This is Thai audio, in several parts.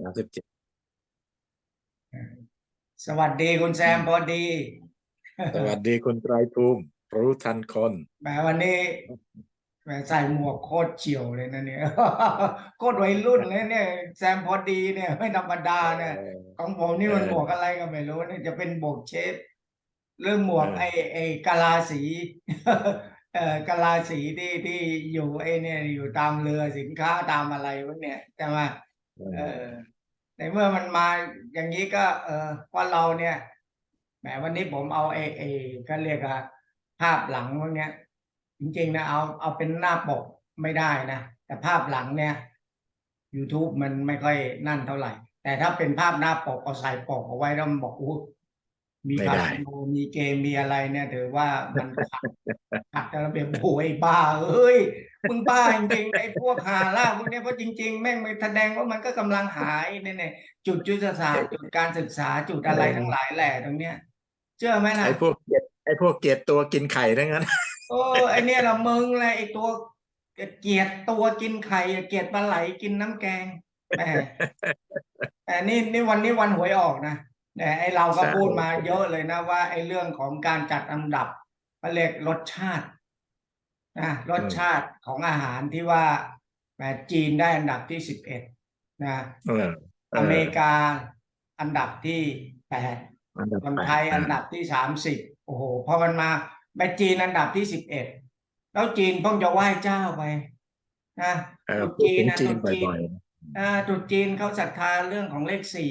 สามสิบเจ็ดสวัสดีคุณแซมพอดี สวัสดีคุณไตรภูมิรู้ทันคนแหมวันนี้แหมใส่หมวกโคตรเฉียวเลยนะเนี่ยโคตรวัยรุ่นเลยเนี่ย แซมพอดีเนี่ยไม่ธรรมดาเนี่ยเออของผมนี่มันเออหมวกอะไรก็ไม่รู้เนี่ยจะเป็นหมวกเชฟหรือหมวกเออไอ้ไอ้กะลาสีเอ่อกะลาสีที่ที่อยู่ไอ้เนี่ยอยู่ตามเรือสินค้าตามอะไรพวกเนี่ยใช่ไหม เอเอออในเมื่อมันมาอย่างนี้ก็ เออเพราะเราเนี่ยแหมวันนี้ผมเอาเอเอก็เรียกว่าภาพหลังพวกเนี้ย จริงๆนะเอาเอาเป็นหน้าปกไม่ได้นะแต่ภาพหลังเนี่ย YouTube มันไม่ค่อยนั่นเท่าไหร่ แต่ถ้าเป็นภาพหน้าปกเอาใส่ปกเอาไว้แล้วมันบอกอู้มีไม่คาได้สิโนมีเกมมีอะไรเนี่ยถือว่ามันขัดขัดระเบียบโอ้ยบ้าเอ้ย มึงบ้าจริงๆไอ้พวกหาล่าพวกเนี้ยเพราะจริง ๆ แม่งไม่แสดงว่ามันก็กำลังหายเนี่ยเนี่ยจุดยุทธศาสตร์จุดการศึกษาจุดอะไรทั้งหลายแหล่ตรงเนี้ยเชื่อไหมล่ะไอ้พวกเกลียดไอ้พวกเกลียดตัวกินไข่ทั้งนั้นโอ้ไอเนี่ยละมึงแหละไอตัวเกลียดตัวกินไข่เกลียดปลาไหลกินน้ำแกงแหมแต่นี่นี่วันนี้วันหวยออกนะแต่ไอเราก็ใช่พูดมาเยอะเลยนะว่าไอเรื่องของการจัดอันดับเขาเรียกรสชาติ นะรสชาติของอาหารที่ว่าแหมจีนได้อันดับที่สิบเอ็ดนะเออเอออเมริกาอันดับที่แปดอันดับคนแปดไทยอันดับที่สามสิบโอ้โหพอมันมาไปจีนอันดับที่สิบเอ็ดแล้วจีนเพิ่งจะไหว้เจ้าไปนะเออตรุษพูดจีนถึงนะจีตนรุษจีนบ่อยอ่าตรุษจีนเขาศรัทธาเรื่องของเลขสี่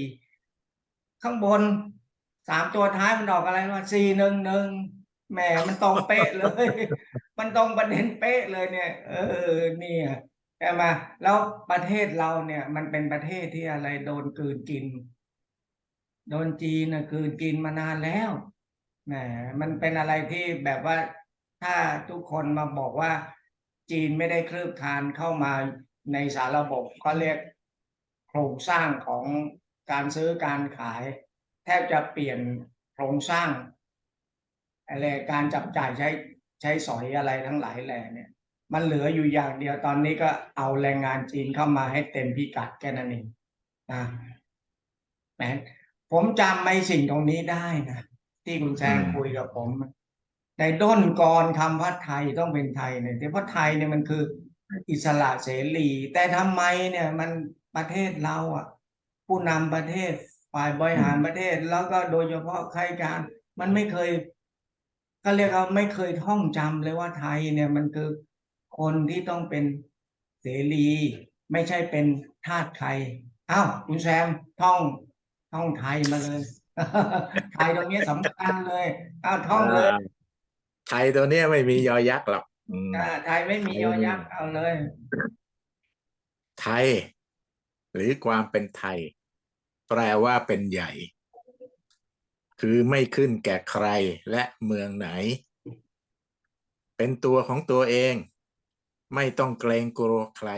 ข้างบนสามตัวท้ายมันออกอะไรว่าสี่หนึ่งหนึ่ง แหมมันตรงเป๊ะเลย มันตรงประเด็นเป๊ะเลยเนี่ย เออเนี่ยใช่ไหมแล้วประเทศเราเนี่ย มันเป็นประเทศที่อะไรโดนกืนกิน โดนจีนน่ะกืนกินมานานแล้วแหมมันเป็นอะไรที่แบบว่าถ้าทุกคนมาบอกว่า จีนไม่ได้คลืบคลานเข้ามาในสารระบบเขาเรียกโครงสร้างของการซื้อการขาย แทบจะเปลี่ยนโครงสร้าง อะไรการจับจ่ายใช้ใช้สอยอะไรทั้งหลายแหล่เนี่ย มันเหลืออยู่อย่างเดียวตอนนี้ก็เอาแรงงานจีนเข้ามาให้เต็มพิกัดแค่นั้นเองนะแหมผมจำไม่สิ่งตรงนี้ได้นะที่คุณแซงคุยกับผมในด้นกรคำว่าไทยต้องเป็นไทยเนี่ยแต่เพราะไทยเนี่ยมันคืออิสระเสรี แต่ทำไมเนี่ยมันประเทศเราอะ ผู้นำประเทศฝ่ายบริหารประเทศแล้วก็โดยเฉพาะข้าราชการมันไม่เคย ก็เรียกว่าไม่เคยท่องจำเลยว่าไทยเนี่ยมันคือคนที่ต้องเป็นเสรี ไม่ใช่เป็นทาสใครอ้าวคุณแซมท่องท่องไทยมาเลยไทยตรงนี้สำคัญเลยอ้าวๆท่องเลยอ่าไทยตัวเนี้ยไม่มียอยักษ์หรอกอืมอ่าไทยไม่มียอยักษ์เอาเลย ไทย หรือความเป็นไทย แปลว่าเป็นใหญ่ คือไม่ขึ้นแก่ใครและเมืองไหน เป็นตัวของตัวเอง ไม่ต้องเกรงกลัวใคร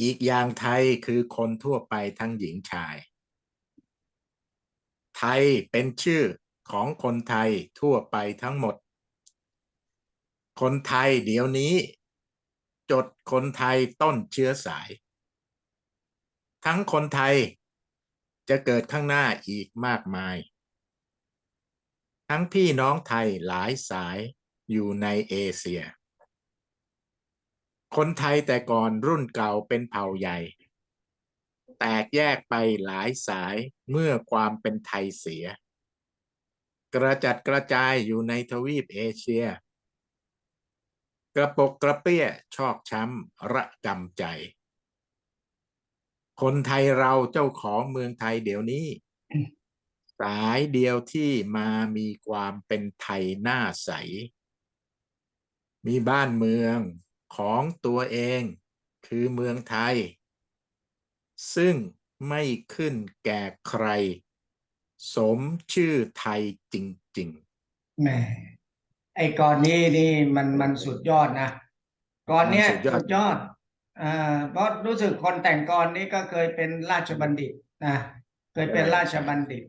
อีกอย่างไทยคือคนทั่วไปทั้งหญิงชาย ไทยเป็นชื่อของคนไทยทั่วไปทั้งหมด คนไทยเดี๋ยวนี้ จดคนไทยต้นเชื้อสาย ทั้งคนไทย จะเกิดข้างหน้าอีกมากมาย ทั้งพี่น้องไทยหลายสายอยู่ในเอเชีย คนไทยแต่ก่อนรุ่นเก่าเป็นเผ่าใหญ่ แตกแยกไปหลายสายเมื่อความเป็นไทยเสีย กระจัดกระจายอยู่ในทวีปเอเชีย กระปกกระเปี้ยชอกช้ำระกำใจ คนไทยเราเจ้าของเมืองไทยเดี๋ยวนี้ สายเดียวที่มามีความเป็นไทยหน้าใส มีบ้านเมืองของตัวเองคือเมืองไทย ซึ่งไม่ขึ้นแก่ใคร สมชื่อไทยจริงแหมไอ้ก่อนนี้นี่มันมันสุดยอดนะก่อนเนี้ยสุดยอดสุดยอดอ่า เพราะรู้สึกคนแต่งกรนี้ก็เคยเป็นราชบัณฑิตนะเคยเป็นราชบัณฑิต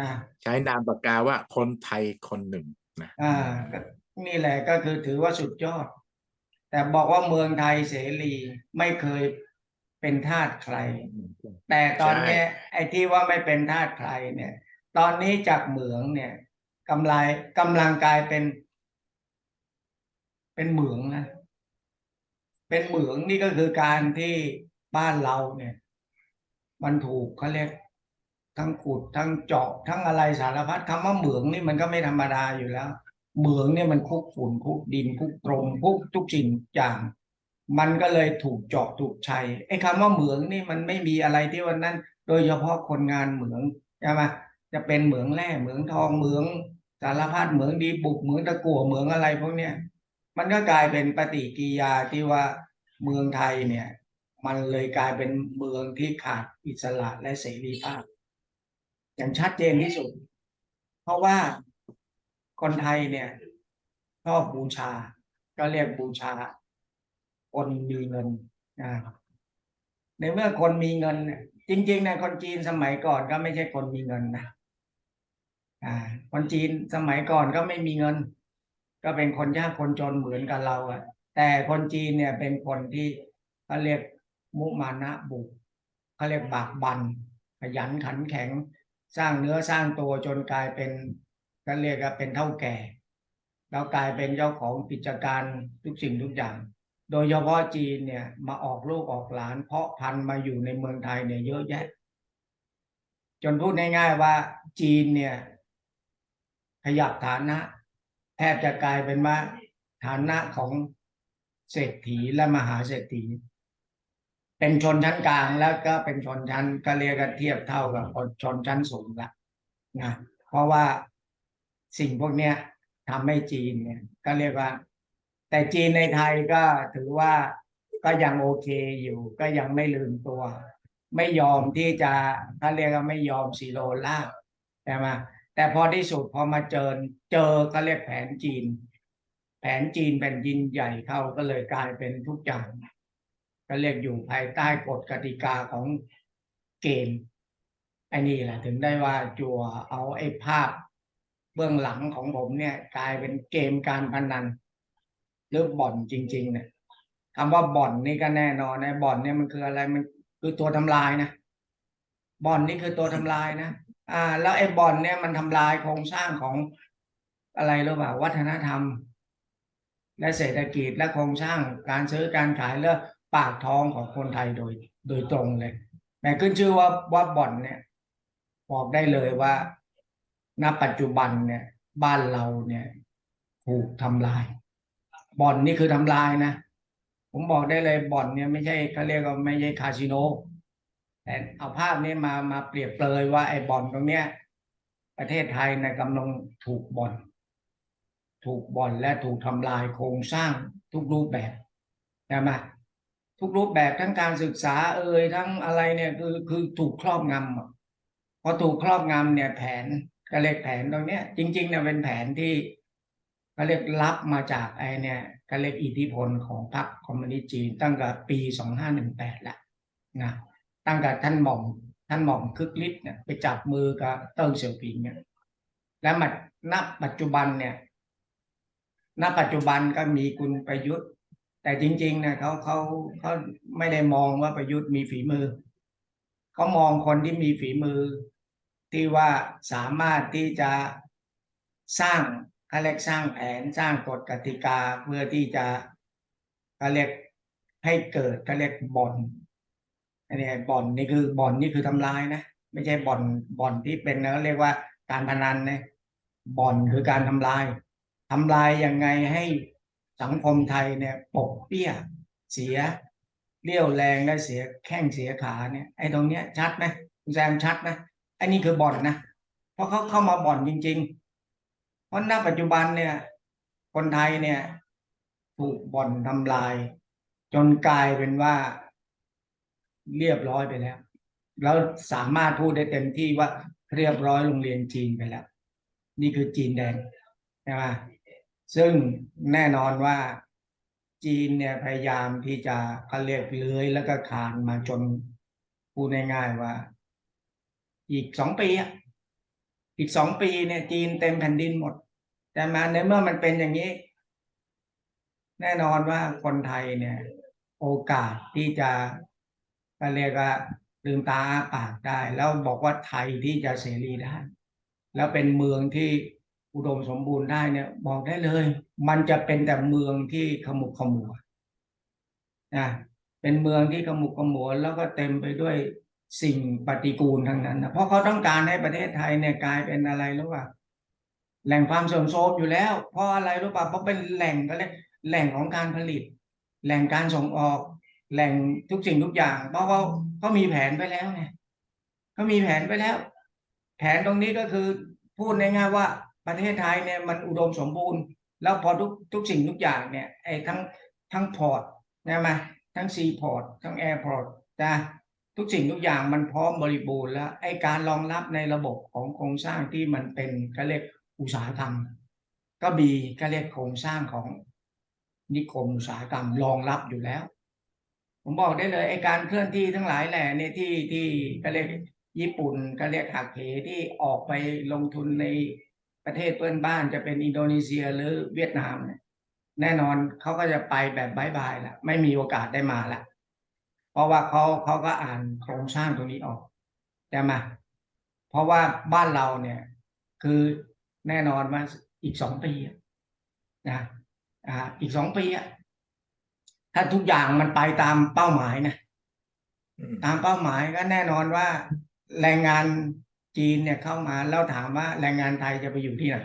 นะๆใช้นามปากกาว่าคนไทยคนหนึ่งนะอ่าก็นี่แหละก็คือถือว่าสุดยอด แต่บอกว่าเมืองไทยเสรีไม่เคยเป็นทาสใคร แต่ตอนเนี้ยไอ้ที่ว่าไม่เป็นทาสใครเนี่ย ตอนนี้จากเหมืองเนี่ยกำไรกำลังกลายเป็น เป็นเหมืองนะ เป็นเหมืองนี่ก็คือการที่บ้านเราเนี่ย มันถูกเขาเรียกทั้งขุดทั้งเจาะทั้งอะไรสารพัดคำว่าเหมืองนี่มันก็ไม่ธรรมดาอยู่แล้ว เหมืองเนี่ยมันคุกฝุ่นคุกดินคุกตรงคุกทุกสิ่งอย่าง มันก็เลยถูกเจาะถูกชัยไอ้คำว่าเหมืองนี่มันไม่มีอะไรที่วันนั้น โดยเฉพาะคนงานเหมืองใช่ไหมจะเป็นเหมืองแร่เหมืองทองเหมืองสารพัดเหมืองดีบุกเหมืองตะกั่วเหมืองอะไรพวกเนี้ย มันก็กลายเป็นปฏิกิยาที่ว่าเมืองไทยเนี่ย มันเลยกลายเป็นเมืองที่ขาดอิสระและเสรีภาพ อย่างชัดเจนที่สุด เพราะว่าคนไทยเนี่ยชอบบูชา ก็เรียกบูชา คนมีเงินนะในเมื่อคนมีเงิน จริงๆในคนจีนสมัยก่อนก็ไม่ใช่คนมีเงินนะอ่า คนจีนสมัยก่อนก็ไม่มีเงิน ก็เป็นคนยากคนจนเหมือนกับเราอะแต่คนจีนเนี่ยเป็นคนที่เขาเรียกมุมานะบุกเขาเรียกบากบันขยันขันแข็งสร้างเนื้อสร้างตัวจนกลายเป็นก็เรียกว่าเป็นเท่าแก่ แล้วกลายเป็นเจ้าของกิจการทุกสิ่งทุกอย่าง โดยเฉพาะจีนเนี่ยมาออกลูกออกหลาน เพาะพันธุ์มาอยู่ในเมืองไทยเนี่ยเยอะแยะ จนพูดง่ายๆว่าจีนเนี่ยขยับฐานะ แทบจะกลายเป็นว่าฐานะของเศรษฐีและมหาเศรษฐี เป็นชนชั้นกลางแล้วก็เป็นชนชั้นก็เรียกกันเทียบเท่ากับชนชั้นสูงละนะเพราะว่าสิ่งพวกเนี้ยทำให้จีนเนี่ย ก็เรียกว่า แต่จีนในไทยก็ถือว่าก็ยังโอเคอยู่ ก็ยังไม่ลืมตัว ไม่ยอมที่จะเขาเรียกว่าไม่ยอมสีโรล่าใช่ไหม แต่พอที่สุดพอมาเจอเจอก็เรียกแผนจีน แผนจีนแผ่นดินใหญ่เข้าก็เลยกลายเป็นทุกอย่างก็เรียกอยู่ภายใต้กฎกติกาของเกมไอ้นี่แหละถึงได้ว่าจัวเอาไอ้ภาพเบื้องหลังของผมเนี่ยกลายเป็นเกมการพนันหรือบ่อนจริง ๆ เนี่ยคำว่าบ่อนนี่ก็แน่นอนนะบ่อนเนี่ยมันคืออะไรมันคือตัวทำลายนะบ่อนนี่คือตัวทำลายนะ อ่า แล้วไอ้บอนเนี่ยมันทำลายโครงสร้างของอะไรหรือเปล่าวัฒนธรรม และเศรษฐกิจและโครงสร้างการซื้อการขายและปากท้องของคนไทยโดย โดยตรงเลยแม้ขึ้นชื่อว่าว่าบ่อนเนี่ย บอกได้เลยว่าณปัจจุบันเนี่ย บ้านเราเนี่ยถูกทำลายบ่อนนี่คือทำลายนะผมบอกได้เลยบ่อนเนี่ยไม่ใช่เขาเรียกว่าไม่ใช่คาสิโน แต่เอาภาพนี้มามาเปรียบเปรยว่าไอ้บ่อนตรงเนี้ย ประเทศไทยในกำลังถูกบ่อน ถูกบ่อนและถูกทำลายโครงสร้างทุกรูปแบบใช่ไหมทุกรูปแบบทั้งการศึกษาเอ่ยทั้งอะไรเนี่ยคือคือถูกครอบงำพอถูกครอบงำเนี่ยแผนก็เรียกแผนตรงเนี้ย จริงๆเนี่ยเป็นแผนที่เขาเรียกรับมาจากไอเนี่ยก็เรียกอิทธิพลของพรรคคอมมิวนิสต์จีนตั้งแต่ปีสองห้าหนึ่งแปดละนะ ตั้งแต่ท่านหม่อม ท่านหม่อมคึกฤทธิ์เนี่ยไปจับมือกับเติ้งเสี่ยวผิงเนี่ยแล้วมาณปัจจุบันเนี่ยณปัจจุบันก็มีคุณประยุทธ์ แต่จริงๆเนี่ยเขาเขาเขาไม่ได้มองว่าประยุทธ์มีฝีมือเขามองคนที่มีฝีมือ ที่ว่าสามารถที่จะสร้างเขาเรียกสร้างแผนสร้างกฎกติกาเพื่อที่จะเขาเรียกให้เกิดเขาเรียกบ่อน อันนี้บ่อนนี่คือบ่อนนี่คือทำลายนะไม่ใช่บ่อนบ่อนที่เป็นเขาเรียกว่าการพนันนะบ่อนคือการทำลายทำลายยังไงให้สังคมไทยเนี่ยปกเปี้ย เสียเรี่ยวแรงและเสียแข้งเสียขาเนี่ยไอ้ตรงเนี้ยชัดไหมคุณแซมชัดไหมไอ้นี่คือบ่อนนะเพราะเขาเข้ามาบ่อนจริง ๆ เพราะณปัจจุบันเนี่ย คนไทยเนี่ยถูกบ่อนทำลาย จนกลายเป็นว่า เรียบร้อยไปแล้ว แล้วสามารถพูดได้เต็มที่ว่าเรียบร้อยโรงเรียนจีนไปแล้ว นี่คือจีนแดงใช่ไหมซึ่งแน่นอนว่าจีนเนี่ยพยายามที่จะเขาเรียกเลื้อยแล้วก็คานมาจนพูดง่ายๆว่า อีกสองปีอะอีกสองปีเนี่ย จีนเต็มแผ่นดินหมด แต่มาในเมื่อมันเป็นอย่างนี้ แน่นอนว่าคนไทยเนี่ย โอกาสที่จะ ก็เรียกว่าลืมตาปากได้ แล้วบอกว่าไทยที่จะเสรีได้ แล้วเป็นเมืองที่อุดมสมบูรณ์ได้เนี่ยบอกได้เลย มันจะเป็นแต่เมืองที่ขมุกขมัวนะเป็นเมืองที่ขมุกขมัวแล้วก็เต็มไปด้วยสิ่งปฏิกูลทั้งนั้นนะเพราะเขาต้องการให้ประเทศไทยเนี่ยกลายเป็นอะไรรู้ป่ะแหล่งความเสื่อมโทรมอยู่แล้ว เพราะอะไรรู้ป่ะเพราะเป็นแหล่งก็เรียแหล่งของการผลิต แหล่งการส่งออก แหล่งทุกสิ่งทุกอย่างเพราะเขาเขามีแผนไปแล้วไงเขามีแผนไปแล้ว แผนตรงนี้ก็คือพูดง่ายๆว่าประเทศไทยเนี่ยมันอุดมสมบูรณ์ แล้วพอทุกทุกสิ่งทุกอย่างเนี่ยไอ้ทั้งทั้งพอร์ตใช่ไหมทั้งซีพอร์ตทั้งแอร์พอร์ตนะทุกสิ่งทุกอย่างมันพร้อมบริบูรณ์แล้วไอ้การรองรับในระบบของโครงสร้างที่มันเป็นก็เรียกอุตสาหกรรม ก็มีก็เรียกโครงสร้างของนิคมอุตสาหกรรมรองรับอยู่แล้ว ผมบอกได้เลยไอการเคลื่อนที่ทั้งหลายแหล่นี่ที่ที่ก็เรียกญี่ปุ่นก็เรียกหักเหที่ออกไปลงทุนในประเทศเพื่อนบ้านจะเป็นอินโดนีเซียหรือเวียดนามเนี่ยแน่นอนเขาก็จะไปแบบบายบายละไม่มีโอกาสได้มาละเพราะว่าเขาเขาก็อ่านโครงสร้างตรงนี้ออกใช่ไหมเพราะว่าบ้านเราเนี่ย คือแน่นอนว่าอีกสองปีนะอ่าอีกสองปีอะ ถ้าทุกอย่างมันไปตามเป้าหมายนะอืมตามเป้าหมายก็แน่นอนว่า แรงงานจีนเนี่ยเข้ามาแล้วถามว่าแรงงานไทยจะไปอยู่ที่ไหน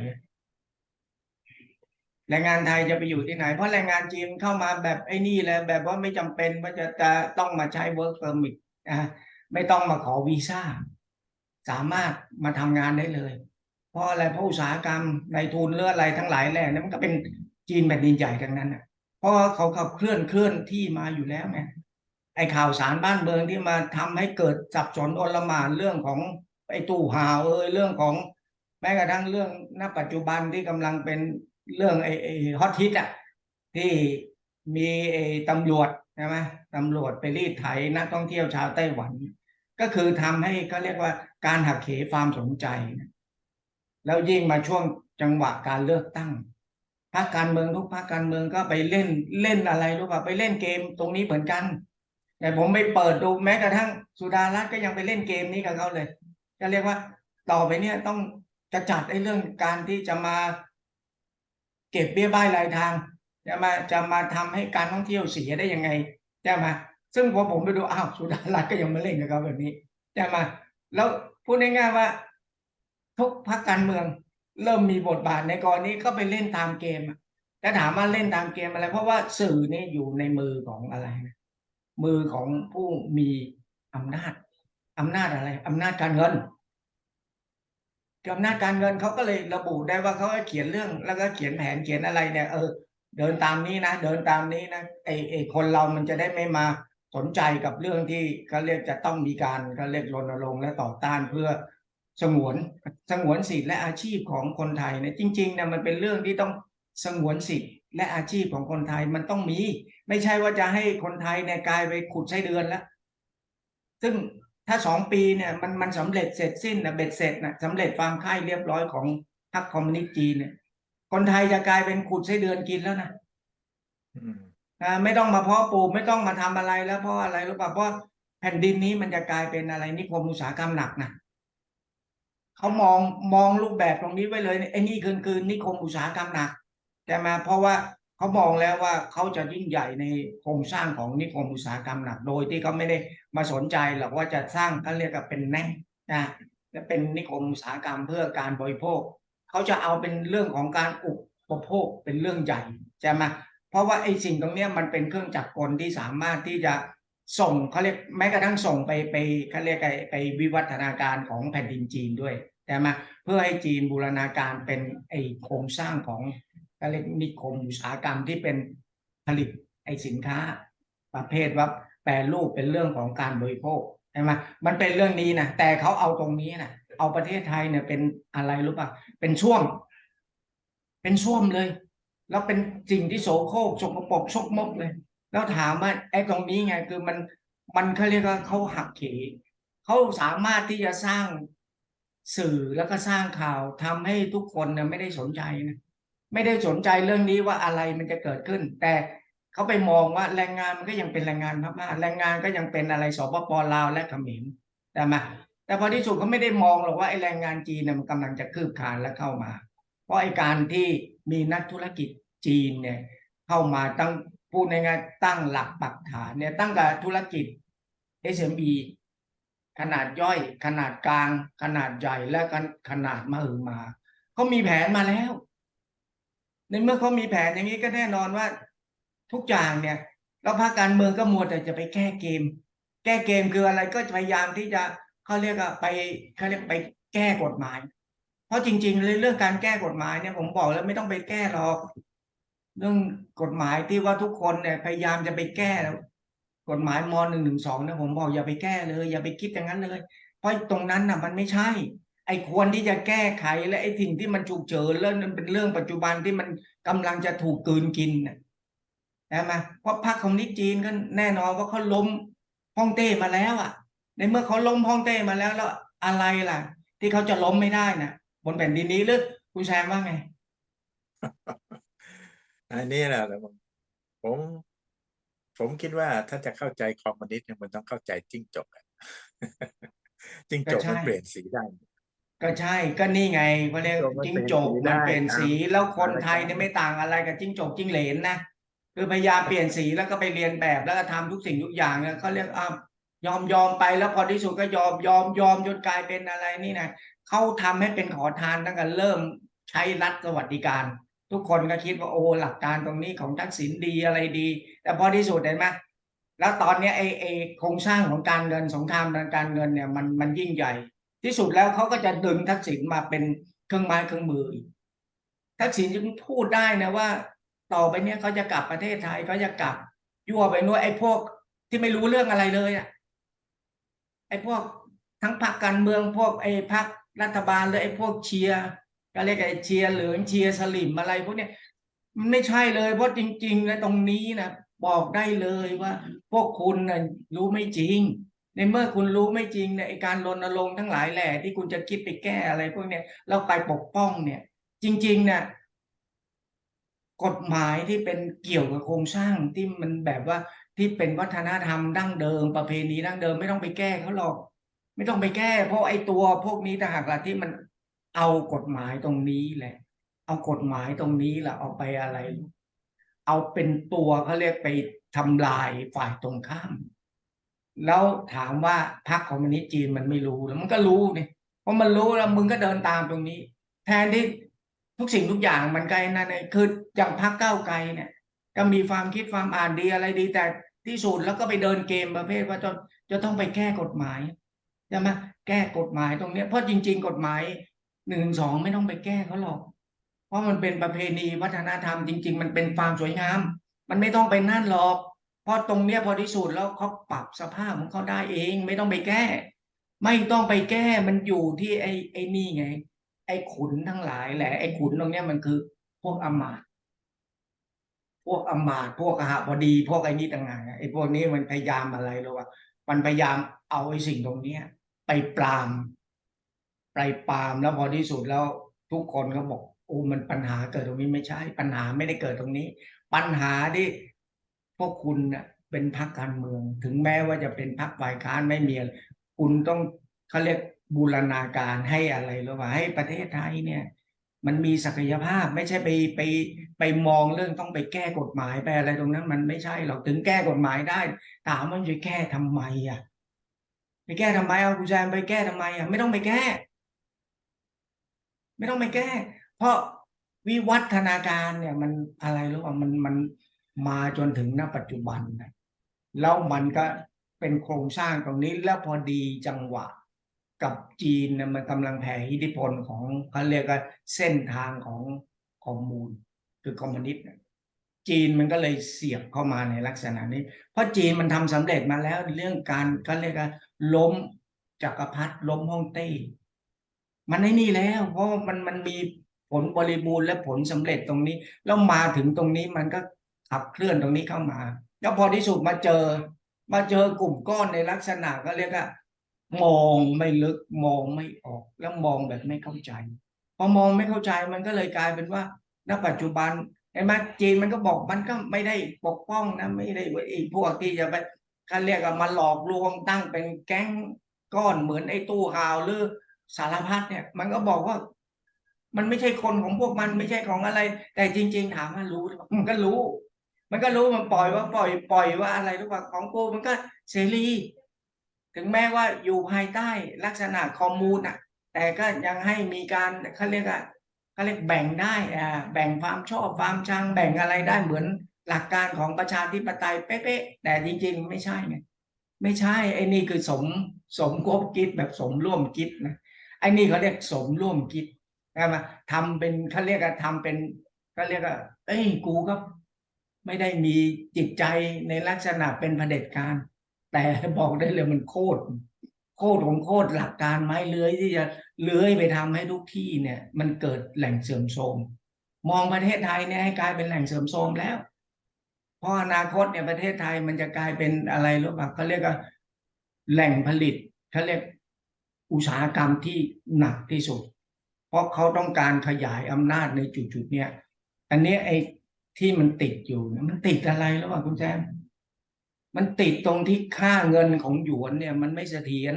แรงงานไทยจะไปอยู่ที่ไหน เพราะแรงงานจีนเข้ามาแบบไอ้นี่แหละแบบว่าไม่จำเป็นว่าจะจะต้องมาใช้ work permit อะไม่ต้องมาขอวีซ่า สามารถมาทำงานได้เลย เพราะอะไรเพราะอุตสาหกรรมในทุนเลืออะไรทั้งหลายแหล่เนี่ยมันก็เป็นจีนแผ่นดินใหญ่ทั้งนั้นอะ เพราะเขาขับเคลื่อนเคลื่อนที่มาอยู่แล้วไงไอ้ข่าวสารบ้านเมืองที่มาทำให้เกิดสับสนโอลหมานเรื่องของไอ้ตู้หาวเอยเรื่องของ แม้กระทั่งเรื่องณปัจจุบันที่กำลังเป็นเรื่องไอ้ไอฮอตฮิตอะที่มีไอ้ตำรวจใช่ไหมตำรวจไปรีดไถนักท่องเที่ยวชาวไต้หวัน ก็คือทำให้เขาเรียกว่าการหักเหความสนใจ แล้วยิ่งมาช่วงจังหวะการเลือกตั้ง พรรคการเมืองทุกพรรคการเมืองก็ไปเล่นเล่นอะไรรู้ป่ะไปเล่นเกมตรงนี้เหมือนกัน แต่ผมไปเปิดดูแม้กระทั่งสุดารัตน์ก็ยังไปเล่นเกมนี้กับเขาเลยก็เรียกว่าต่อไปเนี่ยต้องจะจัดไอ้เรื่องการที่จะมาเก็บเบี้ยบ้ายรายทาง จะมาจะมาทำให้การท่องเที่ยวเสียได้ยังไงใช่ไหมซึ่งพอผมไปดูอ้าวสุดารัตน์ก็ยังมาเล่นกับเขาแบบนี้ใช่ไหมแล้วพูดง่ายๆว่า ทุกพรรคการเมือง เริ่มมีบทบาทในกรณีก็ไปเล่นตามเกมอะแต่ถามว่าเล่นตามเกมอะไร เพราะว่าสื่อนี่อยู่ในมือของอะไรนะมือของผู้มีอำนาจอำนาจอะไรอำนาจการเงินอำนาจการเงินเขาก็เลยระบุได้ว่าเขาเขียนเรื่องแล้วก็เขียนแผนเขียนอะไรเนี่ยเออเดินตามนี้นะเดินตามนี้นะไอไอคนเรามันจะได้ไม่มาสนใจกับเรื่องที่เขาเรียกจะต้องมีการเขาเรียกรณรงค์และต่อต้านเพื่อ สงวนสงวนสิทธิและอาชีพของคนไทยเนี่ยจริงๆเนี่ยมันเป็นเรื่องที่ต้องสงวนสิทธิและอาชีพของคนไทยมันต้องมี ไม่ใช่ว่าจะให้คนไทยเนี่ยกลายไปขุดไส้เดือนแล้ว ซึ่งถ้าสองปีเนี่ยมันมันสำเร็จเสร็จสิ้นนะเบ็ดเสร็จนะสำเร็จความค่ายเรียบร้อยของพรรคคอมมิวนิสต์จีนเนี่ย คนไทยจะกลายเป็นขุดไส้เดือนกินแล้วนะอืมอ่าไม่ต้องมาเพาะปลูกไม่ต้องมาทำอะไรแล้วเพราะอะไรรู้ป่ะเพราะแผ่นดินนี้มันจะกลายเป็นอะไรนิคมอุตสาหกรรมหนักนะ เขามองมองรูปแบบตรงนี้ไว้เลยไอ้นี่คือคือนิคมอุตสาหกรรมหนักแต่มาเพราะว่าเขามองแล้วว่าเขาจะยิ่งใหญ่ในโครงสร้างของนิคมอุตสาหกรรมหนัก โดยที่เขาไม่ได้มาสนใจหรอกว่าจะสร้างเขาเรียกว่าเป็นแน่นะและเป็นนิคมอุตสาหกรรมเพื่อการบริโภคเขาจะเอาเป็นเรื่องของการอุปโภคเป็นเรื่องใหญ่ใช่ไหมเพราะว่าไอ้สิ่งตรงนี้มันเป็นเครื่องจักรกลที่สามารถที่จะ ส่งเขาเรียกแม้กระทั่งส่งไปไปเขาเรียกไปไปวิวัฒนาการของแผ่นดินจีนด้วย แต่มาเพื่อให้จีนบูรณาการเป็นไอ้โครงสร้างของเขาเรียกนิคมอุตสาหกรรมที่เป็นผลิตไอสินค้า ประเภทว่าแปรรูปเป็นเรื่องของการบริโภคใช่ไหมมันเป็นเรื่องนี้นะแต่เขาเอาตรงนี้นะเอาประเทศไทยเนี่ยเป็นอะไรรู้ป่ะเป็นช่วง เป็นช่วมเลย แล้วเป็นสิ่งที่โสโครกสกปรกชกมกเลย แล้วถามว่าไอ้ตรงนี้ไงคือมันมันเขาเรียกว่าเขาหักเหเขาสามารถที่จะสร้างสื่อแล้วก็สร้างข่าวทำให้ทุกคนเนี่ยไม่ได้สนใจนะไม่ได้สนใจเรื่องนี้ว่าอะไรมันจะเกิดขึ้น แต่เขาไปมองว่าแรงงานมันก็ยังเป็นแรงงานพม่าแรงงานก็ยังเป็นอะไรสปปลาวและเขมรแต่มาแต่พอที่สุดเขาไม่ได้มองหรอกว่าไอ้แรงงานจีนเนี่ยมันกำลังจะคืบคานและเข้ามา เพราะไอ้การที่มีนักธุรกิจจีนเนี่ยเข้ามาตั้ง พูดง่ายๆตั้งหลักปักฐานเนี่ยตั้งกับธุรกิจ SME ขนาดย่อย ขนาดกลาง ขนาดใหญ่และขนาดมหึมาเขามีแผนมาแล้ว ในเมื่อเขามีแผนอย่างนี้ก็แน่นอนว่า ทุกอย่างเนี่ยแล้วภาคการเมืองก็มัวแต่จะไปแก้เกม แก้เกมคืออะไรก็พยายามที่จะเขาเรียกว่าไปเขาเรียกไปแก้กฎหมาย เพราะจริง ๆ เรื่องการแก้กฎหมายเนี่ยผมบอกแล้วไม่ต้องไปแก้หรอก เรื่องกฎหมายที่ว่าทุกคนเนี่ยพยายามจะไปแก้กฎหมายมหนึ่งหนึ่งสองเนี่ยผมบอกอย่าไปแก้เลย อย่าไปคิดอย่างนั้นเลย เพราะตรงนั้นน่ะมันไม่ใช่ ไอ้ควรที่จะแก้ไขและไอ้สิ่งที่มันฉุกเฉินเรื่องนั้นเป็นเรื่องปัจจุบันที่มันกำลังจะถูกกืนกินนะใช่ไหมเพราะพรรคคอมมิวนิสต์จีนก็แน่นอนว่าเขาล้มฮ่องเต้มาแล้วอะ ในเมื่อเขาล้มฮ่องเต้มาแล้วแล้วอะไรล่ะ ที่เขาจะล้มไม่ได้นะบนแผ่นดินนี้หรือคุณแซมว่าไง อันนี้แหละผมผม ผมคิดว่าถ้าจะเข้าใจคอมมิวนิสต์เนี่ยมันต้องเข้าใจจิ้งจกอะจิ้งจกมันก็ใช่เปลี่ยนสีได้ ก็ใช่ก็นี่ไงเขาเรียกจิ้จิ้งงจจกกมัมันนเปเปลี่ลี่ยยนนสีสีได้แล้วคนอะไรไทยเนี่ยก็ไม่ต่างอะไรกับจิ้งจกจิ้งเหลนนะคือพยายามเปลี่ยนสีแล้วก็ไปเรียนแบบแล้วก็ทำทุกสิ่งทุกอย่างเนี่ยเขาเรียกอะยอมยอมไปแล้วพอที่สุดก็ยอมยอมยอมจนกลายเป็นอะไรนี่นะเขาทำให้เป็นขอทานตั้งแต่เริ่มใช้รัฐสวัสดิการ ทุกคนก็คิดว่าโอ้หลักการตรงนี้ของทักษิณดีอะไรดี แต่พอที่สุดเห็นไหมแล้วตอนนี้ไอ้ไอโครงสร้างของการเงินสงครามทางการเงินเนี่ยมันมันยิ่งใหญ่ ที่สุดแล้วเขาก็จะดึงทักษิณมาเป็นเครื่องไม้เครื่องมือทักษิณจึงพูดได้นะว่า ต่อไปเนี้ยเขาจะกลับประเทศไทยเขาจะกลับยั่วไปนู้นไอ้พวกที่ไม่รู้เรื่องอะไรเลยอะไอ้พวกทั้งพรรคการเมืองพวกไอ้พรรครัฐบาลเลยไอ้พวกเชียร์ ก็เรียกไอ้เชียร์เหลืองเชียร์สลิมอะไรพวกเนี้ยมันไม่ใช่เลยเพราะจริงๆนะตรงนี้นะบอกได้เลยว่า พวกคุณน่ะรู้ไม่จริง ในเมื่อคุณรู้ไม่จริงเนี่ยไอการรณรงค์ทั้งหลายแหล่ที่คุณจะคิดไปแก้อะไรพวกเนี้ยแล้วไปปกป้องเนี่ย จริงๆเนี่ยกฎหมายที่เป็นเกี่ยวกับโครงสร้างที่มันแบบว่าที่เป็นวัฒนธรรมดั้งเดิม ประเพณีดั้งเดิมไม่ต้องไปแก้เขาหรอก ไม่ต้องไปแก้ เพราะไอ้ตัวพวกนี้ถ้าหากละที่มัน เอากฎหมายตรงนี้แหละ เอากฎหมายตรงนี้แหละเอาไปอะไร เอาเป็นตัวเขาเรียกไปทำลายฝ่ายตรงข้าม แล้วถามว่าพรรคคอมมิวนิสต์จีนมันไม่รู้แล้วมันก็รู้นี่เพราะมันรู้แล้วมึงก็เดินตามตรงนี้ แทนที่ทุกสิ่งทุกอย่างมันไกลนั่นเองคืออย่างพรรคก้าวไกลเนี่ย ก็มีความคิดความอ่านดีอะไรดี แต่ที่สุดแล้วก็ไปเดินเกมประเภทว่าจะจะต้องไปแก้กฎหมายใช่ไหมแก้กฎหมายตรงเนี้ยเพราะจริง ๆ กฎหมาย หนึ่งสองไม่ต้องไปแก้เขาหรอก เพราะมันเป็นประเพณีวัฒนธรรมจริง ๆ มันเป็นความสวยงาม มันไม่ต้องไปนั่นหรอก เพราะตรงเนี้ยพอที่สุดแล้วเขาปรับสภาพของเขาได้เอง ไม่ต้องไปแก้ ไม่ต้องไปแก้มันอยู่ที่ไอ้ไอ้นี่ไง ไอ้ขุนทั้งหลายแหละไอ้ขุนตรงเนี้ยมันคือพวกอมาตพวกอมาตพวกอหบดี พวกไอ้นี่ต่างหากไอ้พวกนี้มันพยายามอะไรหรอวะมันพยายามเอาไอ้สิ่งตรงเนี้ย ไปปราม ไปปามแล้วพอที่สุดแล้วทุกคนก็บอกโอ้มันปัญหาเกิดตรงนี้ไม่ใช่ ปัญหาไม่ได้เกิดตรงนี้ ปัญหาที่พวกคุณเป็นพรรคการเมือง ถึงแม้ว่าจะเป็นพรรคฝ่ายค้านไม่มีอะไรคุณต้องเขาเรียกบูรณาการให้อะไรหรือว่าให้ประเทศไทยเนี่ย มันมีศักยภาพไม่ใช่ไปไปไปมองเรื่องต้องไปแก้กฎหมายไปอะไรตรงนั้น มันไม่ใช่หรอกถึงแก้กฎหมายได้ถามว่าจะแก้ทำไมอะไปแก้ทำไมเอาคุณแซมไปแก้ทำไมอะไม่ต้องไปแก้ ไม่ต้องไปแก้ เพราะวิวัฒนาการเนี่ยมันอะไรหรือว่ามันมันมาจนถึงณปัจจุบันนะแล้วมันก็เป็นโครงสร้างตรงนี้แล้วพอดีจังหวะกับจีนเนี่ยมันกำลังแผ่อิทธิพลของเขาเรียกว่าเส้นทางของคอมมูนคือคอมมิวนิสต์จีนมันก็เลยเสียบเข้ามาในลักษณะนี้ เพราะจีนมันทำสำเร็จมาแล้วเรื่องการเขาเรียกว่าล้มจักรพรรดิล้มฮ่องเต้ มันไอ้นี่แล้ว เพราะมันมันมีผลบริบูรณ์และผลสำเร็จตรงนี้ แล้วมาถึงตรงนี้มันก็ขับเคลื่อนตรงนี้เข้ามา แล้วพอที่สุดมาเจอ มาเจอกลุ่มก้อนในลักษณะก็เรียกว่ามองไม่ลึกมองไม่ออก แล้วมองแบบไม่เข้าใจ พอมองไม่เข้าใจมันก็เลยกลายเป็นว่า ณปัจจุบันเห็นไหมจีนมันก็บอกมันก็ไม่ได้ปกป้องนะไม่ได้ไอ้พวกที่จะไปเขาเรียกว่ามาหลอกลวงตั้งเป็นแก๊งก้อนเหมือนไอ้ตู้ห่าวหรือ สารพัดเนี่ย มันก็บอกว่า มันไม่ใช่คนของพวกมันไม่ใช่ของอะไร แต่จริง ๆ ถามว่ารู้มันก็รู้ มันก็รู้มันปล่อยว่าปล่อยปล่อยว่าอะไรรู้ป่ะของกูมันก็เสรี ถึงแม้ว่าอยู่ภายใต้ลักษณะคอมมูนอะ แต่ก็ยังให้มีการเขาเรียกว่าเขาเรียกแบ่งได้อ่าแบ่งความชอบความชังแบ่งอะไรได้เหมือนหลักการของประชาธิปไตยเป๊ะๆแต่จริง ๆ ไม่ใช่ไงไม่ใช่ไอ้นี่คือสมสมคบคิดแบบสมร่วมคิดนะ ไอ้นี่เขาเรียกสมร่วมคิดใช่ไหมทำเป็นเขาเรียกว่าทำเป็นเขาเรียกว่าเอ้ยกูก็ไม่ได้มีจิตใจในลักษณะเป็นเผด็จการ แต่บอกได้เลยมันโคตรโคตรของโคตรหลักการไม้เลื้อยที่จะเลื้อยไปทำให้ทุกที่เนี่ย มันเกิดแหล่งเสื่อมโทรมมองประเทศไทยเนี่ยให้กลายเป็นแหล่งเสื่อมโทรมแล้วเพราะอนาคตเนี่ยประเทศไทยมันจะกลายเป็นอะไรรู้ป่ะเขาเรียกว่าแหล่งผลิตเขาเรียก อุตสาหกรรมที่หนักที่สุด เพราะเขาต้องการขยายอำนาจในจุดๆเนี้ยอันนี้ไอ้ที่มันติดอยู่มันติดอะไรแล้ววะคุณแจมมันติดตรงที่ค่าเงินของหยวนเนี่ย มันไม่เสถียร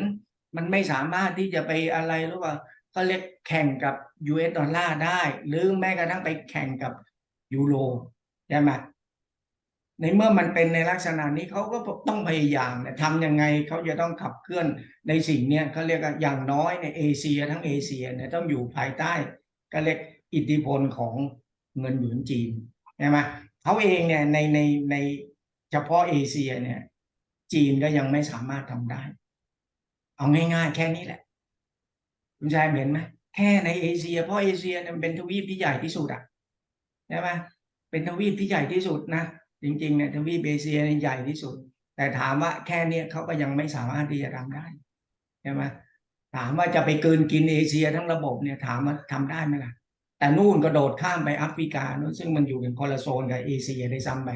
มันไม่สามารถที่จะไปอะไรหรือว่าก็เรียกแข่งกับ US ดอลลาร์ได้ หรือแม้กระทั่งไปแข่งกับยูโรใช่ไหม ในเมื่อมันเป็นในลักษณะนี้เขาก็ต้องพยายามเนี่ยทำยังไงเขาจะต้องขับเคลื่อนในสิ่งเนี้ยเขาเรียกว่าอย่างน้อยในเอเชียทั้งเอเชียเนี่ยต้องอยู่ภายใต้ก็เรียกอิทธิพลของเงินหยวนจีนใช่ไหมเขาเองเนี่ยในในในเฉพาะเอเชียเนี่ย จีนก็ยังไม่สามารถทำได้ เอาง่าย ๆ แค่นี้แหละ คุณชายเห็นไหมแค่ในเอเชีย เพราะเอเชียเนี่ยมันเป็นทวีปที่ใหญ่ที่สุดอะใช่ไหมเป็นทวีปที่ใหญ่ที่สุดนะ จริงๆเนี่ยทวีปเอเชียใหญ่ที่สุด แต่ถามว่าแค่เนี้ยเขาก็ยังไม่สามารถที่จะทำได้ใช่ไหมถามว่าจะไปเกินกินเอเชียทั้งระบบเนี่ยถามว่าทำได้ไหมล่ะ แต่นู่นก็โดดข้ามไปแอฟริกานู่นซึ่งมันอยู่เป็นคนละโซนกับเอเชียได้ซ้ำไป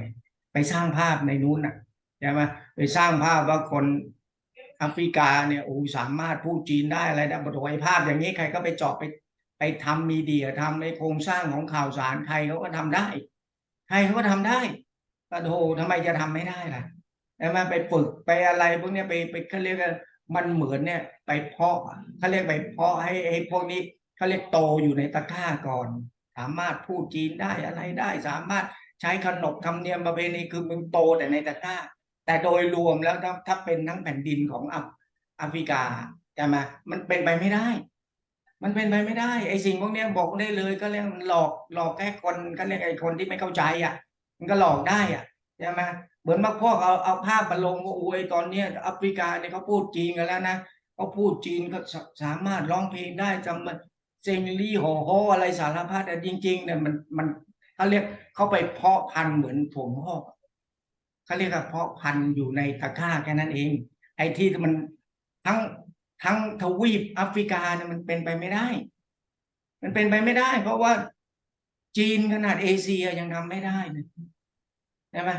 ไปสร้างภาพในนู้นน่ะใช่ไหมไปสร้างภาพว่าคนแอฟริกาเนี่ยโอ้สามารถพูดจีนได้อะไรได้บทไว้ภาพอย่างนี้ใครก็ไปเจาะไปไปทำมีเดียทำในโครงสร้างของข่าวสารใครเขาก็ทำได้ ใครเขาก็ทำได้ กระโถทำไมจะทำไม่ได้ล่ะใช่ไหมไปฝึกไปอะไรพวกนี้ไปไปเขาเรียกมันเหมือนเนี่ย ไปเพาะเขาเรียกไปเพาะให้ให้พวกนี้เขาเรียกโตอยู่ในตะกร้าก่อน สามารถพูดจีนได้อะไรได้ สามารถใช้ขนบธรรมเนียมประเพณีคือมึงโตแต่ในตะกร้า แต่โดยรวมแล้วถ้าถ้าเป็นทั้งแผ่นดินของอัฟแอฟริกาใช่ไหมมันเป็นไปไม่ได้ มันเป็นไปไม่ได้ไอ้สิ่งพวกนี้บอกได้เลยก็เรียกมันหลอกหลอกแค่คนก็เรียกไอ้คนที่ไม่เข้าใจอะ มันก็หลอกได้อะใช่ไหมเหมือนบางพวกเอาเอาภาพมาลงว่าโอ้ยตอนเนี้ยแอฟริกาเนี่ยเขาพูดจีนกันแล้วนะเขาพูดจีนก็สสามารถร้องเพลงได้จำมันเซงลี่โฮโฮอะไรสารพัดแต่จริงๆเนี่ยมันมันเขาเรียกเขาไปเพาะพันธุ์เหมือนถั่อกเขาเรียกว่าเพาะพันธุ์อยู่ในตะกร้าแค่นั้นเอง ไอ้ที่มันทั้งทั้งทวีปแอฟริกาเนี่ยมันเป็นไปไม่ได้ มันเป็นไปไม่ได้ เพราะว่า จีนขนาดเอเชียยังทำไม่ได้เลยใช่ไหม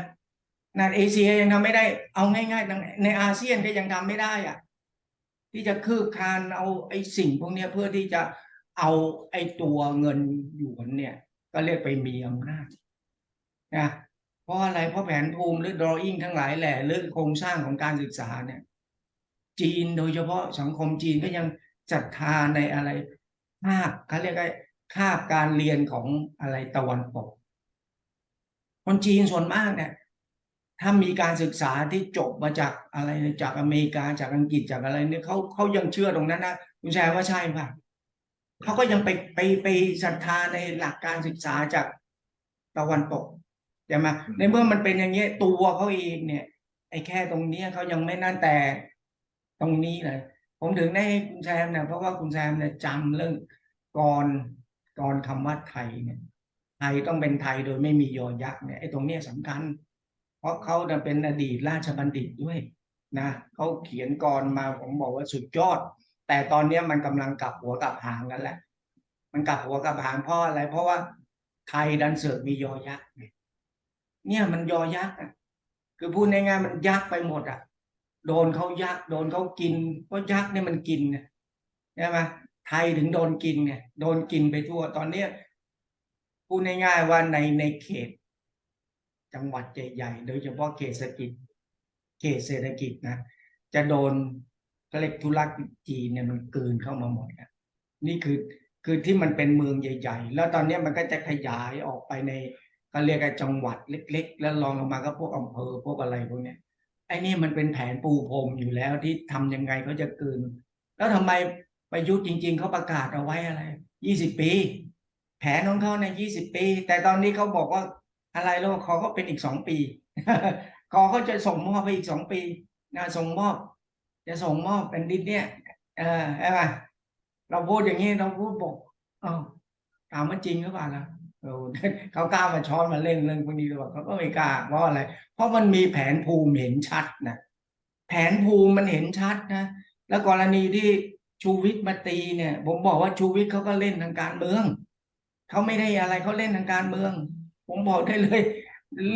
ขนาดเอเชียยังทำไม่ได้ เอาง่ายๆในอาเซียนก็ยังทำไม่ได้อะ ที่จะคืบคลานเอาไอ้สิ่งพวกเนี้ยเพื่อที่จะเอาไอ้ตัวเงินหยวนเนี่ย ก็เรียกไปมีอำนาจนะเพราะอะไรเพราะแผนภูมิหรือ drawing ทั้งหลายแหล่หรือโครงสร้างของการศึกษาเนี่ย จีนโดยเฉพาะสังคมจีนก็ยังศรัทธาในอะไรคาบเขาเรียกว่า คาบการเรียนของอะไรตะวันตก คนจีนส่วนมากเนี่ยถ้ามีการศึกษาที่จบมาจากอะไรจากอเมริกาจากอังกฤษจากอะไรเนี่ยเขาเขายังเชื่อตรงนั้นนะคุณแชร์ว่าใช่ป่ะเขาก็ยังไปไปไปศรัทธาในหลักการศึกษาจากตะวันตกใช่ไหมในเมื่อมันเป็นอย่างเงี้ยตัวเขาเองเนี่ย ไอ้แค่ตรงเนี้ยเขายังไม่นั่นแต่ตรงนี้เลยผมถึงได้ให้คุณแซมเนี่ยเพราะว่าคุณแซมเนี่ยจำเรื่องกร กรคำว่าไทยเนี่ยไทยต้องเป็นไทยโดยไม่มียอยักษ์เนี่ยไอ้ตรงเนี้ยสำคัญ เพราะเขาเป็นอดีตราชบัณฑิตด้วยนะเขาเขียนกรมาผมบอกว่าสุดยอด แต่ตอนเนี้ยมันกำลังกลับหัวกลับหางกันแหละ มันกลับหัวกลับหางเพราะอะไร เพราะว่าไทยดันเสือกมียอยักษ์เนี่ยมันยอยักษ์อะคือพูดง่ายๆมันยักษ์ไปหมดอะโดนเขายักษ์โดนเขากินเพราะยักษ์เนี่ยมันกินไงใช่ไหม ไทยถึงโดนกินไงโดนกินไปทั่วตอนเนี้ยพูดง่ายๆว่าในในเขต จังหวัดใหญ่ๆโดยเฉพาะเขตเศรษฐกิจ เขตเศรษฐกิจนะจะโดนเขาเรียกธุรกิจจีนเนี่ยมันกลืนเข้ามาหมดนะนี่คือคือที่มันเป็นเมืองใหญ่ ๆ แล้วตอนนี้มันก็จะขยายออกไปในเขาเรียกกันจังหวัดเล็ก ๆ แล้วรองลงมาก็พวกอำเภอพวกอะไรพวกเนี้ยไอ้นี่มันเป็นแผนปูพรมอยู่แล้วที่ทำยังไงเขาจะกลืน แล้วทำไม ประยุทธ์จริง ๆเขาประกาศเอาไว้อะไรยี่สิบปี แผนของเขาในยี่สิบปี แต่ตอนนี้เขาบอกว่าอะไรแล้วขอเขาเป็นอีกสองปีขอเขาจะส่งมอบไปอีกสองปีนะส่งมอบ จะส่งมอบเป็นดินเนี่ยเออใช่ไหมเราพูดอย่างนี้เราพูดบอกอ้าวถามว่าจริงหรือเปล่าล่ะเออเขากล้ามาช้อนมาเล่นเรื่องพวกนี้หรือเปล่าเขาก็ไม่กล้าเพราะอะไร เพราะมันมีแผนภูมิเห็นชัดนะแผนภูมิมันเห็นชัดนะแล้วกรณีที่ ชูวิทย์มาตีเนี่ย ผมบอกว่าชูวิทย์เขาก็เล่นทางการเมืองเขาไม่ได้อะไรเขาเล่นทางการเมือง ผมบอกได้เลย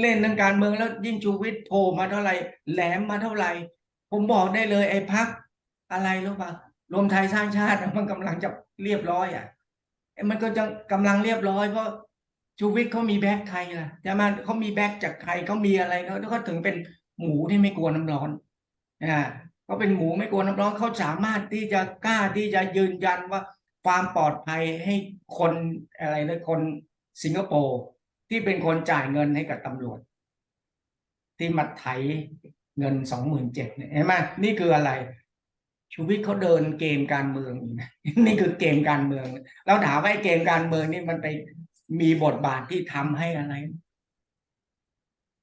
เล่นทางการเมืองแล้วยิ่งชูวิทย์โผล่มาเท่าไหร่แหลมมาเท่าไหร่ ผมบอกได้เลย ไอ้พักอะไรรู้ปะรวมไทยสร้างชาติมันกำลังจะเรียบร้อยอะมันก็จะกำลังเรียบร้อยเพราะชูวิทย์เขามีแบ็คใครล่ะใช่ไหมเขามีแบ็คจากใครเขามีอะไรเขาถึงเป็นหมูที่ไม่กลัวน้ำร้อนอ่า เขาเป็นหมูไม่กลัวน้ำร้อนเขาสามารถที่จะกล้าที่จะยืนยันว่าความปลอดภัยให้คนอะไรนะคนสิงคโปร์ที่เป็นคนจ่ายเงินให้กับตำรวจ ที่มาไถเงินสองหมื่นเจ็ดเนี่ยเห็นไหมนี่คืออะไรชูวิทย์เขาเดินเกมการเมืองนี่คือเกมการเมืองแล้วถามว่าเกมการเมืองนี่มันไปมีบทบาทที่ทำให้อะไร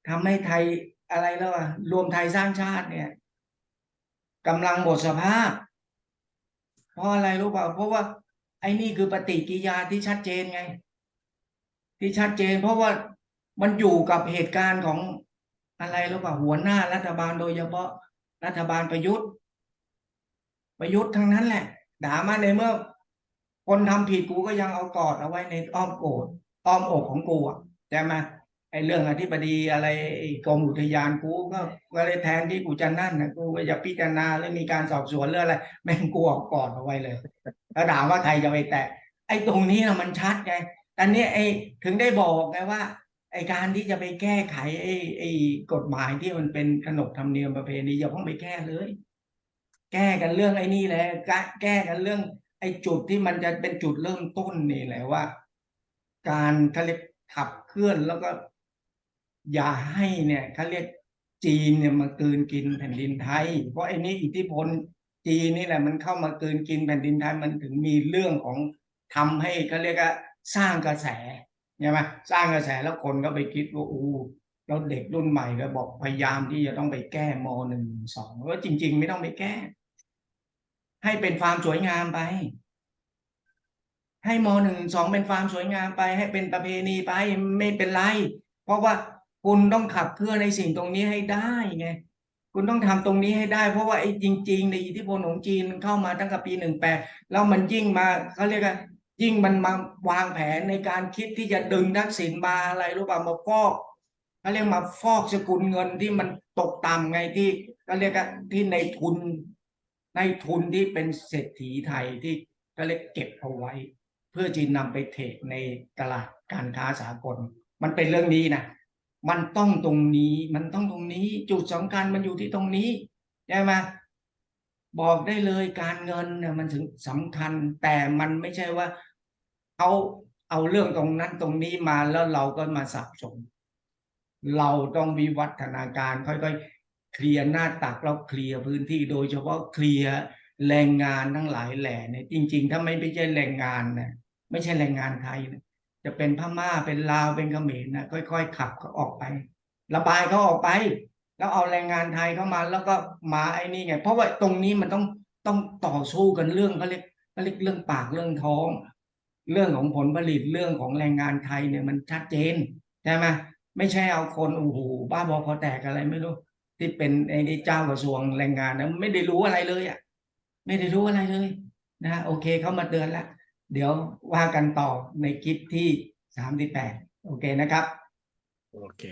ทำให้ไทยอะไรแล้วอะรวมไทยสร้างชาติเนี่ย กำลังหมดสภาพ เพราะอะไรรู้เปล่า เพราะว่า ไอ้นี่คือปฏิกิริยาที่ชัดเจนไง ที่ชัดเจน เพราะว่ามันอยู่กับเหตุการณ์ของอะไรรู้เปล่าหัวหน้ารัฐบาลโดยเฉพาะรัฐบาลประยุทธ์ ประยุทธ์ทั้งนั้นแหละด่ามาในเมื่อ คนทำผิดกูก็ยังเอากอดเอาไว้ในอ้อมโกดอ้อมอกของกูอะใช่ไหม ไอ้เรื่องอธิบดีอะไรกรมอุทยานกูก็ก็เลยแทนที่กูจะนั่นนะกูจะพิจารณาแล้วมีการสอบสวนเรื่องอะไรแม่งกูเอากอดเอาไว้เลยแล้วถามว่าใครจะไปแตะไอ้ตรงนี้นะมันชัดไงแต่เนี้ไอ้ถึงได้บอกไงว่า ไอ้การที่จะไปแก้ไขไอ้ไอ้กฎหมายที่มันเป็นขนบธรรมเนียมประเพณีอย่าเพิ่งไปแก้เลย แก้กันเรื่องไอ้นี่แหละแก้แก้กันเรื่อง ไอ้จุดที่มันจะเป็นจุดเริ่มต้นนี่แหละว่า การเขาเรียกขับเคลื่อนแล้วก็ อย่าให้เนี่ยเขาเรียกจีนเนี่ยมากลืนกินแผ่นดินไทย เพราะไอ้นี้อิทธิพลจีนนี่แหละมันเข้ามากลืนกินแผ่นดินไทยมันถึงมีเรื่องของทำให้เขาเรียกว่าสร้างกระแสใช่ไหมสร้างกระแสแล้วคนก็ไปคิดว่าอู้แล้วเด็กรุ่นใหม่ก็บอกพยายามที่จะต้องไปแก้มหนึ่งสองว่าจริง ๆ ไม่ต้องไปแก้ ให้เป็นความสวยงามไป ให้มหนึ่งสองเป็นความสวยงามไป ให้เป็นประเพณีไปไม่เป็นไร เพราะว่า คุณต้องขับเคลื่อนในสิ่งตรงนี้ให้ได้ไงคุณต้องทำตรงนี้ให้ได้ เพราะว่าไอ้จริง ๆ ในอิทธิพลของจีนเข้ามาตั้งแต่ปีหนึ่งแปดแล้วมันยิ่งมาเขาเรียกว่ายิ่งมันมาวางแผนในการคิดที่จะดึงทักษิณมาอะไรรู้ป่ะมาฟอกเขาเรียกมาฟอกสกุลเงินที่มันตกต่ำไงที่เขาเรียกที่ในทุน ในทุนที่เป็นเศรษฐีไทยที่ก็เรียกเก็บเอาไว้ เพื่อจะนนำไปเทรดในตลาดการค้าสากล มันเป็นเรื่องนี้นะ มันต้องตรงนี้ มันต้องตรงนี้ จุดสำคัญมันอยู่ที่ตรงนี้ใช่ไหมบอกได้เลยการเงินเนี่ยมันถึงสำคัญ แต่มันไม่ใช่ว่าเขาเอาเรื่องตรงนั้นตรงนี้มาแล้วเราก็มาสับสนเราต้องวิวัฒนาการค่อยๆเคลียร์หน้าตักแล้วเคลียร์พื้นที่โดยเฉพาะเคลียร์แรงงานทั้งหลายแหล่เนี่ยจริง ๆ ถ้าไม่ไม่ใช่แรงงานนะไม่ใช่แรงงานไทยนะ จะเป็นพม่าเป็นลาวเป็นเขมรนะค่อย ๆ ขับเขาออกไประบายเขาออกไป แล้วเอาแรงงานไทยเข้ามาแล้วก็มาไอ้นี่ไง เพราะว่าตรงนี้มันต้องต้องต่อสู้กันเรื่องเขาเรียกเขาเรียกเรื่องปากเรื่องท้อง เรื่องของผลผลิตเรื่องของแรงงานไทยเนี่ยมันชัดเจนใช่ไหมไม่ใช่เอาคนโอ้โหบ้าบอคอแตกอะไรไม่รู้ ที่เป็นไอ้เจ้ากระทรวงแรงงานนะไม่ได้รู้อะไรเลยอะ ไม่ได้รู้อะไรเลยนะโอเคเขามาเตือนแล้ว เดี๋ยวว่ากันต่อในคลิปที่สามสิบแปดโอเคนะครับ โอเค